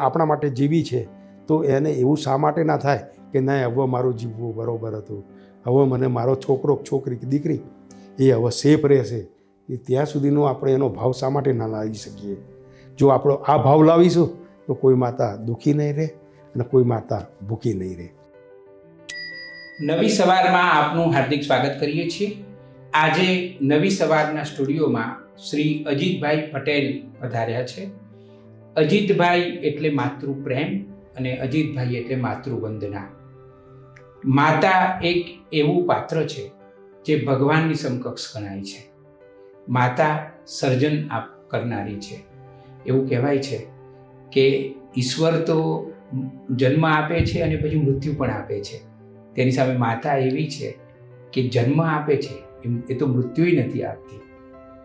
આપણા માટે જીવી છે, તો એને એવું શા માટે ના થાય કે ના હવે મારું જીવવું બરોબર હતું. હવે મને મારો છોકરો છોકરી દીકરી, એ હવે સેફ રહેશે. એ ત્યાં સુધીનો આપણે એનો ભાવ શા માટે ના લાવી શકીએ? જો આપણો આ ભાવ લાવીશું, તો કોઈ માતા દુઃખી નહીં રહે અને કોઈ માતા ભૂખી નહીં રહે. નવી સવારમાં આપનું હાર્દિક સ્વાગત કરીએ છીએ. આજે નવી સવારના સ્ટુડિયોમાં શ્રી અજીતભાઈ પટેલ પધાર્યા છે. અજીતભાઈ એટલે માતૃ પ્રેમ અને અજીતભાઈ એટલે માતૃવંદના. માતા એક એવું પાત્ર છે જે ભગવાનની સમકક્ષ ગણાય છે. માતા સર્જન આપ કરનારી છે. એવું કહેવાય છે કે ઈશ્વર તો જન્મ આપે છે અને પછી મૃત્યુ પણ આપે છે. તેની સામે માતા એવી છે કે જન્મ આપે છે. એ તો મૃત્યુય નથી આપતી.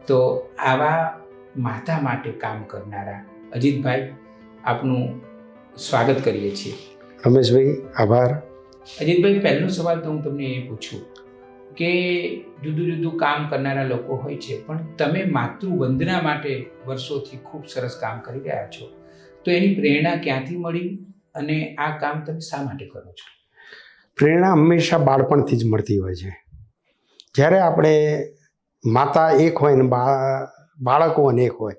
તો આવા માતા માટે કામ કરનારા અજીતભાઈ આપનું સ્વાગત કરીએ છીએ. રમેશભાઈ આભાર. અજીતભાઈ પહેલો સવાલ તો હું તમને એ પૂછું કે જુદું જુદું કામ કરનારા લોકો હોય છે પણ તમે માતૃવંદના માટે વર્ષોથી ખૂબ સરસ કામ કરી રહ્યા છો. તો એની પ્રેરણા ક્યાંથી મળી અને આ કામ તમે શા માટે કરો છો? પ્રેરણા હંમેશા બાળપણથી જ મળતી હોય છે. જ્યારે આપણે માતા એક હોય ને બાળકો અનેક હોય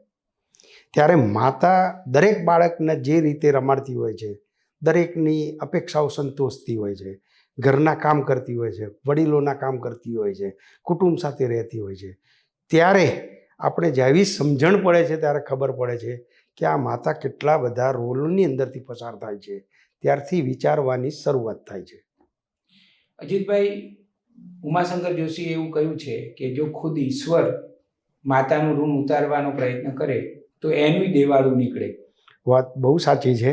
ત્યારે માતા દરેક બાળકને જે રીતે રમાડતી હોય છે, દરેકની અપેક્ષાઓ સંતોષતી હોય છે. ઘરના કામ કરતી હોય છે, વડીલોના કામ કરતી હોય છે, કુટુંબ સાથે રહેતી હોય છે. ત્યારે આપણે જેવી સમજણ પડે છે, ત્યારે ખબર પડે છે કે આ માતા કેટલા બધા રોલની અંદરથી પસાર થાય છે. ત્યારથી વિચારવાની શરૂઆત થાય છે. અજીતભાઈ, ઉમાશંકર જોશીએ એવું કહ્યું છે કે જો ખુદ ઈશ્વર માતાનું ઋણ ઉતારવાનો પ્રયત્ન કરે તો એનું દેવાળું નીકળે. વાત બહુ સાચી છે.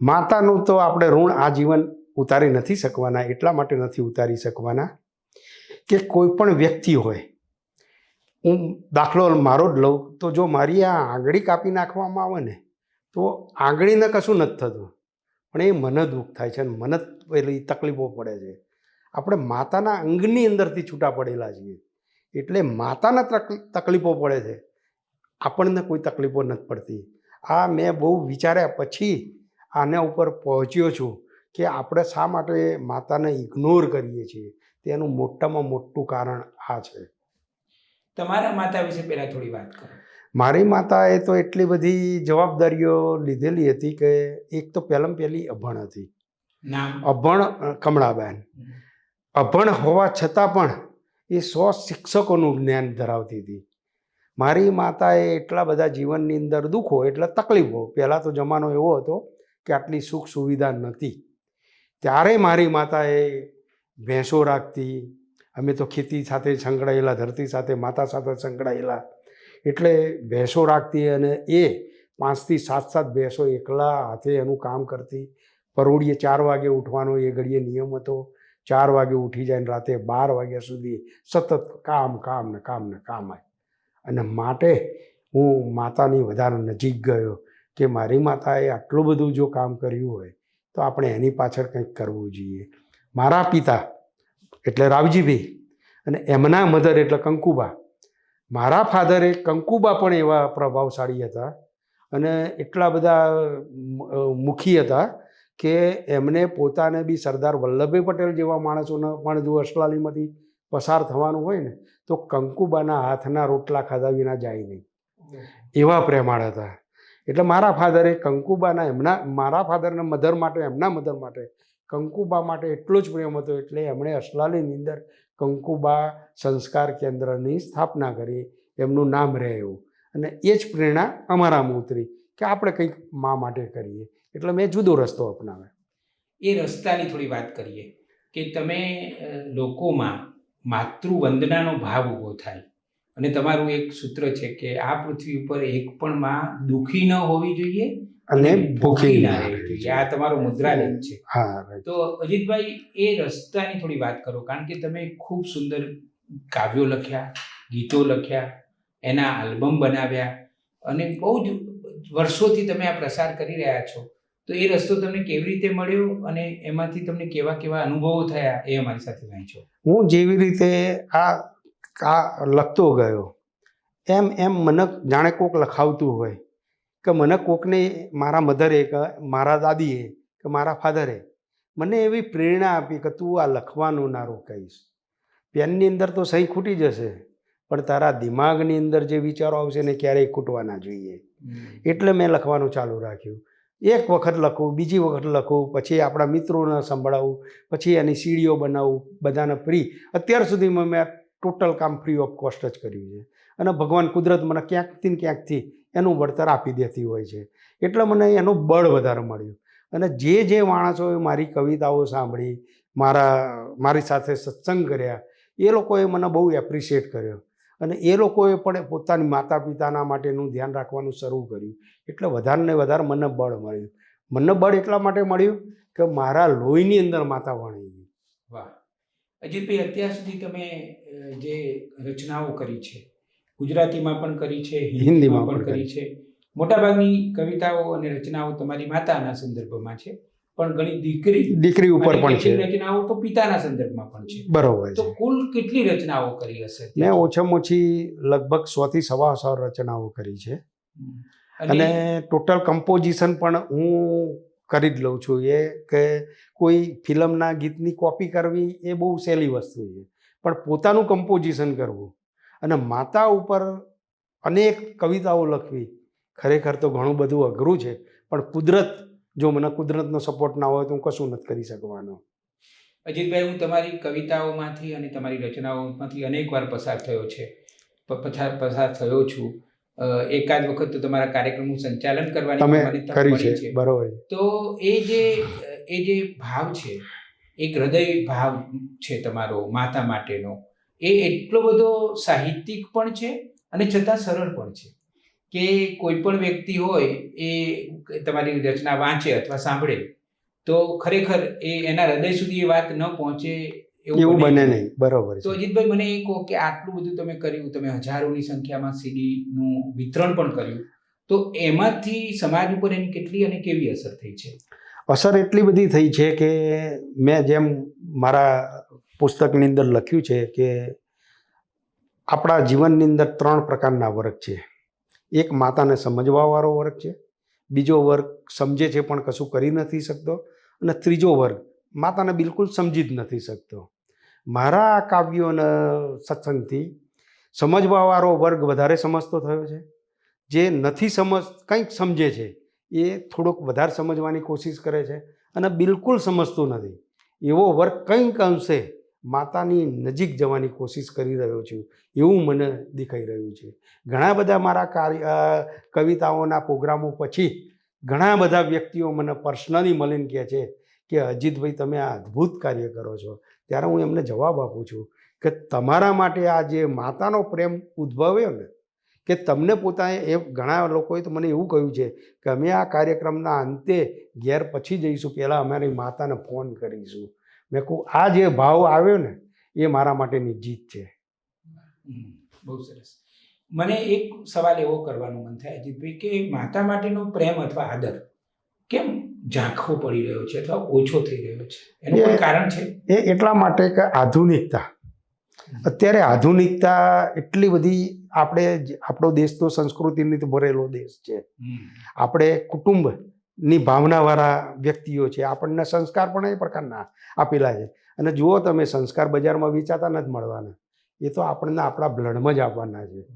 માતાનું તો આપણે ઋણ આજીવન ઉતારી નથી શકવાના, એટલા માટે નથી ઉતારી શકવાના કે કોઈ પણ વ્યક્તિ હોય. હું દાખલો મારો જ લઉં, તો જો મારી આ આંગળી કાપી નાખવામાં આવે ને, તો આંગળીને કશું નથી થતું. પણ એ મને દુઃખ થાય છે અને મને પેલી તકલીફો પડે છે. આપણે માતાના અંગની અંદરથી છૂટા પડેલા છીએ. એટલે માતાને તકલીફો પડે છે. આપણને કોઈ તકલીફો નથી પડતી. આ મેં બહુ વિચાર્યા પછી આના ઉપર પહોંચ્યો છું કે આપણે શા માટે માતાને ઇગ્નોર કરીએ છીએ. તેનું મોટામાં મોટું કારણ આ છે. તમારા માતા વિશે પહેલાં થોડી વાત કરો. મારી માતાએ તો એટલી બધી જવાબદારીઓ લીધેલી હતી કે એક તો પહેલાં પહેલી અભણ હતી. અભણ કમળાબેન. અભણ હોવા છતાં પણ એ સો શિક્ષકોનું જ્ઞાન ધરાવતી હતી. મારી માતાએ એટલા બધા જીવનની અંદર દુઃખો એટલે તકલીફો. પહેલાં તો જમાનો એવો હતો કે આટલી સુખ સુવિધા નહોતી. ત્યારે મારી માતાએ ભેંસો રાખતી, અમે તો ખેતી સાથે સંકળાયેલા, ધરતી સાથે, માતા સાથે સંકળાયેલા. એટલે ભેંસો રાખતી અને એ પાંચથી સાત સાત ભેંસો એકલા હાથે એનું કામ કરતી. પરોળીએ ચાર વાગે ઉઠવાનો એ ઘડીએ નિયમ હતો. ચાર વાગે ઉઠી જાય ને રાતે બાર વાગ્યા સુધી સતત કામ કામ ને કામ ને કામ હોય અને માટે હું માતાની વધારે નજીક ગયો કે મારી માતાએ આટલું બધું જો કામ કર્યું હોય, તો આપણે એની પાછળ કંઈક કરવું જોઈએ. મારા પિતા એટલે રાવજીભાઈ અને એમના મધર એટલે કંકુબા. મારા ફાધરે કંકુબા પણ એવા પ્રભાવશાળી હતા અને એટલા બધા મુખી હતા કે એમને પોતાને બી સરદાર વલ્લભભાઈ પટેલ જેવા માણસોને પણ જો અસલાલીમાંથી પસાર થવાનું હોય ને, તો કંકુબાના હાથના રોટલા ખાધા વિના જાય નહીં. એવા પ્રેમાળ હતા. એટલે મારા ફાધરે કંકુબાના એમના, મારા ફાધરના મધર માટે, એમના મધર માટે કંકુબા માટે એટલો જ પ્રેમ હતો, એટલે એમણે અસલાલીની અંદર કંકુબા સંસ્કાર કેન્દ્રની સ્થાપના કરી, એમનું નામ રહે એવું અને એ જ પ્રેરણા અમારામાં ઉતરી કે આપણે કંઈક મા માટે કરીએ. એટલે મેં જુદો રસ્તો અપનાવ્યો. એ રસ્તાની થોડી વાત કરીએ કે તમે લોકોમાં માતૃવંદનાનો ભાવ ઊભો થાય. અને તમારું એક સૂત્ર છે કે આ પૃથ્વી ઉપર એક પણ માં દુઃખી ન હોવી જોઈએ અને ભૂખી ના રહેવી જોઈએ. આ તમારો મુદ્રાલેખ છે. તો અજીતભાઈ એ રસ્તાની થોડી વાત કરો કારણ કે તમે ખૂબ સુંદર કાવ્યો લખ્યા ગીતો લખ્યા એના આલ્બમ બનાવ્યા અને બહુ જ વર્ષોથી તમે આ પ્રસાર કરી રહ્યા છો. તો એ રસ્તો તમને કેવી રીતે મળ્યો અને એમાંથી તમને કેવા કેવા અનુભવો થયા એ અમારી સાથે વહેંચો. હું જેવી રીતે આ આ લખતો ગયો એમ એમ મને જાણે કોક લખાવતું હોય કે મને કોકને મારા મધરે કે મારા દાદીએ કે મારા ફાધરે મને એવી પ્રેરણા આપી કે તું આ લખવાનું ના રોકાઈશ. પેનની અંદર તો સહી ખૂટી જશે પણ તારા દિમાગની અંદર જે વિચારો આવશે ને ક્યારેય ખૂટવા ના જોઈએ. એટલે મેં લખવાનું ચાલુ રાખ્યું. એક વખત લખું, બીજી વખત લખું, પછી આપણા મિત્રોને સંભળાવું, પછી એની સીડીઓ બનાવું, બધાને ફ્રી અત્યાર સુધીમાં મેં ટોટલ કામ ફ્રી ઓફ કોસ્ટ જ કર્યું છે. અને ભગવાન કુદરત મને ક્યાંકથી ને ક્યાંકથી એનું વળતર આપી દેતી હોય છે. એટલે મને એનું બળ વધારે મળ્યું. અને જે જે માણસોએ મારી કવિતાઓ સાંભળી, મારા મારી સાથે સત્સંગ કર્યા, એ લોકોએ મને બહુ એપ્રિશિએટ કર્યો. અને એ લોકોએ પણ પોતાની માતા પિતાના માટેનું ધ્યાન રાખવાનું શરૂ કર્યું. એટલે વધારે ને વધારે મને બળ મળ્યું. મને બળ એટલા માટે મળ્યું કે મારા લોહીની અંદર માતા વણી ગઈ. વાહ. અજીતભાઈ અત્યાર સુધી તમે જે રચનાઓ કરી છે ગુજરાતીમાં પણ કરી છે હિન્દીમાં પણ કરી. છે મોટાભાગની કવિતાઓ અને રચનાઓ તમારી માતાના સંદર્ભમાં છે. પણ ઘણી દીકરી દીકરી ઉપર પણ છે. રચનાઓ તો પિતાના સંદર્ભમાં પણ છે. બરોબર તો કુલ કેટલી રચનાઓ કરી હશે? મેં ઓછામાં ઓછી લગભગ સો થી સવા સો રચનાઓ કરી છે. અને ટોટલ કમ્પોઝિશન પણ હું કરી જ લઉં છું એ કે કોઈ ફિલ્મના ગીતની કોપી કરવી એ બહુ સહેલી વસ્તુ છે. પણ પોતાનું કમ્પોઝિશન કરવું અને માતા ઉપર અનેક કવિતાઓ લખવી ખરેખર તો ઘણું બધું અઘરું છે. પણ કુદરત જો મને કુદરતનો સપોર્ટ ના હોય તો હું કશું નથી કરી શકવાનો. અજીતભાઈ હું તમારી કવિતાઓમાંથી અને તમારી રચનાઓમાંથી અનેક વાર પસાર થયો છે. પસાર પસાર થયો છું. એકાદ વખત તો તમારા કાર્યક્રમનું સંચાલન કરવાની તમે કરી છે. બરોબર. તો એ જે એ જે ભાવ છે એક હૃદય ભાવ છે તમારો માતા માટેનો એ એટલો બધો સાહિત્યિક પણ છે અને છતાં સરળ પણ છે. કે કોઈ પણ વ્યક્તિ હોય એ તમારી રચના વાંચે અથવા સાંભળે તો ખરેખર એ એના હૃદય સુધી એ વાત ન પહોંચે એવું બને નહીં. બરોબર તો અજીતભાઈ મને એ કહો કે આટલું બધું તમે કર્યું તમે હજારોની સંખ્યામાં સીડીનું વિતરણ પણ કર્યું તો એમાંથી સમાજ ઉપર એની કેટલી અને કેવી અસર થઈ છે? અસર એટલી બધી થઈ છે કે મેં જેમ મારા પુસ્તકની અંદર લખ્યું છે કે આપણા જીવનની અંદર ત્રણ પ્રકારના વર્ગ છે. એક માતાને સમજવાવાળો વર્ગ છે. બીજો વર્ગ સમજે છે પણ કશું કરી નથી શકતો. અને ત્રીજો વર્ગ માતાને બિલકુલ સમજી જ નથી શકતો. મારા આ કાવ્યો સત્સંગથી સમજવાવાળો વર્ગ વધારે સમજતો થયો છે. જે નથી સમજ, કંઈક સમજે છે, એ થોડોક વધારે સમજવાની કોશિશ કરે છે અને બિલકુલ સમજતો નથી. એવો વર્ગ કંઈક અંશે માતાની નજીક જવાની કોશિશ કરી રહ્યો છું, એવું મને દેખાઈ રહ્યું છે. ઘણા બધા મારા કાર્ય કવિતાઓના પ્રોગ્રામો પછી ઘણા બધા વ્યક્તિઓ મને પર્સનલી મળીને કહે છે કે, અજીતભાઈ, તમે આ અદ્ભુત કાર્ય કરો છો. ત્યારે હું એમને જવાબ આપું છું કે, તમારા માટે આ જે માતાનો પ્રેમ ઉદ્ભવ્યો ને, કે તમને પોતાએ એ ઘણા લોકોએ તો મને એવું કહ્યું છે કે, અમે આ કાર્યક્રમના અંતે ઘેર પછી જઈશું, પહેલાં અમારી માતાને ફોન કરીશું. મેં કહું આ જે ભાવ આવ્યો ને એ મારા માટેની જીત છે. બહુ સરસ. મને એક સવાલ એવો કરવાનો મન થાય અજીતભાઈ કે માતા માટેનો પ્રેમ અથવા આદર કેમ ઝાંખો પડી રહ્યો છે અથવા ઓછો થઈ રહ્યો છે? એનું કોઈ કારણ છે? એ એટલા માટે કે આધુનિકતા. અત્યારે આધુનિકતા એટલી બધી આપણે આપણો દેશ તો સંસ્કૃતિની તો ભરેલો દેશ છે. આપણે આપણે કુટુંબની ભાવનાવાળા વ્યક્તિઓ છે. આપણને સંસ્કાર પણ એ પ્રકારના આપેલા છે. અને જુઓ તમે, સંસ્કાર બજારમાં વેચાતા નથી મળવાના. એ તો આપણને આપણા બ્લડમાં જ આપવાના છે.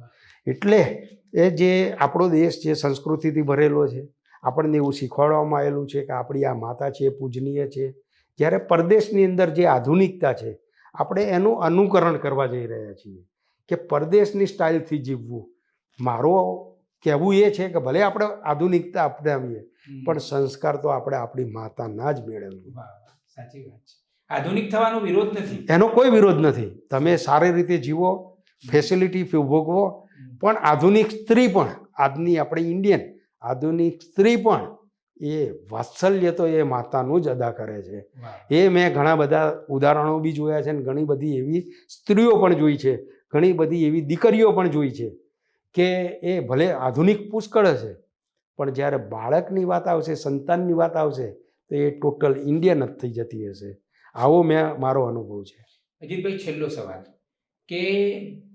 એટલે એ જે આપણો દેશ છે, સંસ્કૃતિથી ભરેલો છે, આપણને એવું શીખવાડવામાં આવેલું છે કે આપણી આ માતા છે, પૂજનીય છે. જ્યારે પરદેશની અંદર જે આધુનિકતા છે, આપણે એનું અનુકરણ કરવા જઈ રહ્યા છીએ કે પરદેશની સ્ટાઇલથી જીવવું. મારો કહેવું એ છે કે ભલે આપણે આધુનિકતા અપનાવીએ. પણ સંસ્કાર તો આપણે આપણી માતાના જ વાહ, સાચી વાત છે. આધુનિક થવાનો વિરોધ નથી. એનો કોઈ વિરોધ નથી. તમે સારી રીતે જીવો ફેસિલિટી ભોગવો પણ આધુનિક સ્ત્રી પણ આજની આપણી ઇન્ડિયન આધુનિક સ્ત્રી પણ એ વાત્સલ્ય તો એ માતાનું જ અદા કરે છે. એ મેં ઘણા બધા ઉદાહરણો બી જોયા છે અને ઘણી બધી એવી સ્ત્રીઓ પણ જોઈ છે ઘણી બધી એવી દીકરીઓ પણ જોઈ છે. કે એ ભલે આધુનિક પુષ્કળ હશે પણ જ્યારે બાળકની વાત આવશે સંતાનની વાત આવશે તો એ ટોટલ ઇન્ડિયન જ થઈ જતી હશે. આવો મેં મારો અનુભવ છે. અજીતભાઈ છેલ્લો સવાલ. કે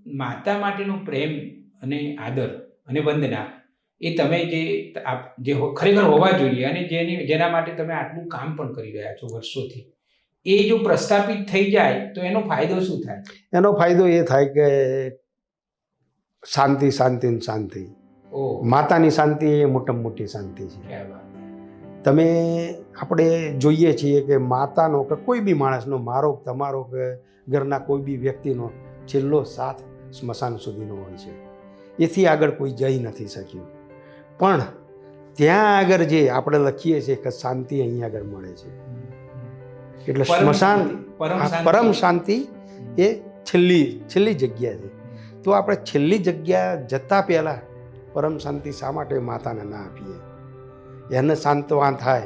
માતા માટેનો પ્રેમ અને આદર અને વંદના એ તમે જે આપ- જે ખરેખર હોવા જોઈએ અને જેની જેના માટે તમે આટલું કામ પણ કરી રહ્યા છો વર્ષોથી એ જો પ્રસ્થાપિત થઈ જાય તો એનો ફાયદો શું થાય? એનો ફાયદો એ થાય કે શાંતિ શાંતિ ને શાંતિ. માતાની શાંતિ એ મોટામાં મોટી શાંતિ છે. તમે આપણે જોઈએ છીએ કે માતાનો કે કોઈ બી માણસનો મારો તમારો કે ઘરના કોઈ બી વ્યક્તિનો છેલ્લો સાથ સ્મશાન સુધીનો હોય છે. એથી આગળ કોઈ જઈ નથી શક્યું. પણ ત્યાં આગળ જે આપણે લખીએ છીએ કે શાંતિ અહીં આગળ મળે છે. એટલે સ્મશાન પરમ શાંતિ. એ છેલ્લી છેલ્લી જગ્યા છે. તો આપણે છેલ્લી જગ્યા જતાં પહેલાં પરમ શાંતિ શા માટે માતાને ના આપીએ? એને શાંતવાન થાય,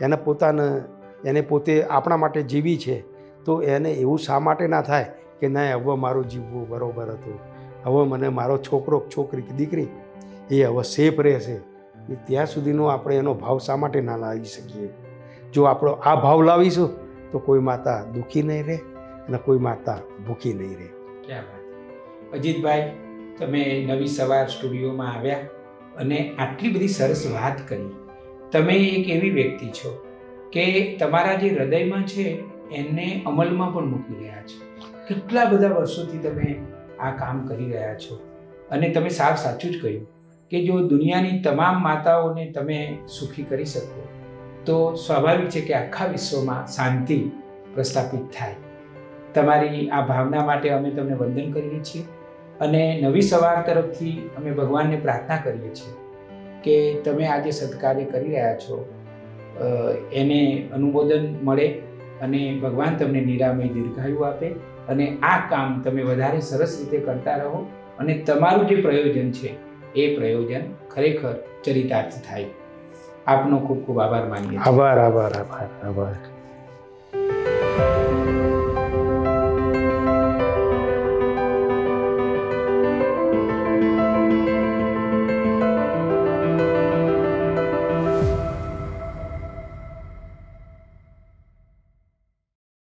એને પોતાને, એને પોતે આપણા માટે જીવી છે, તો એને એવું શા માટે ના થાય કે ના, હવે મારું જીવવું બરોબર હતું. હવે મને મારો છોકરો, છોકરી કે દીકરી, એ હવે સેફ રહેશે. એ ત્યાં સુધીનો આપણે એનો ભાવ શા માટે ના લાવી શકીએ? જો આપણો આ ભાવ લાવીશું, તો કોઈ માતા દુઃખી નહીં રહે અને કોઈ માતા ભૂખી નહીં રહે. અજીતભાઈ, તમે નવી સવાર સ્ટુડિયોમાં આવ્યા અને આટલી બધી સરસ વાત કરી. તમે એક એવી વ્યક્તિ છો કે તમારા જે હૃદયમાં છે, એને અમલમાં પણ મૂકી રહ્યા છો. કેટલા બધા વર્ષોથી તમે આ કામ કરી રહ્યા છો. અને તમે સાવ સાચું જ કહ્યું કે જો દુનિયાની તમામ માતાઓને તમે સુખી કરી શકો, તો સ્વાભાવિક છે કે આખા વિશ્વમાં શાંતિ પ્રસ્થાપિત થાય. તમારી આ ભાવના માટે અમે તમને વંદન કરીએ છીએ. અને નવી સવાર તરફથી અમે ભગવાનને પ્રાર્થના કરીએ છીએ કે તમે આજે સત્કાર્ય કરી રહ્યા છો. એને અનુમોદન મળે અને ભગવાન તમને નિરામય દીર્ઘાયુ આપે અને આ કામ તમે વધારે સરસ રીતે કરતા રહો અને તમારું જે પ્રયોજન છે એ પ્રયોજન ખરેખર ચરિતાર્થ થાય. આપનો ખૂબ ખૂબ આભાર માનીએ આભાર આભાર આભાર આભાર.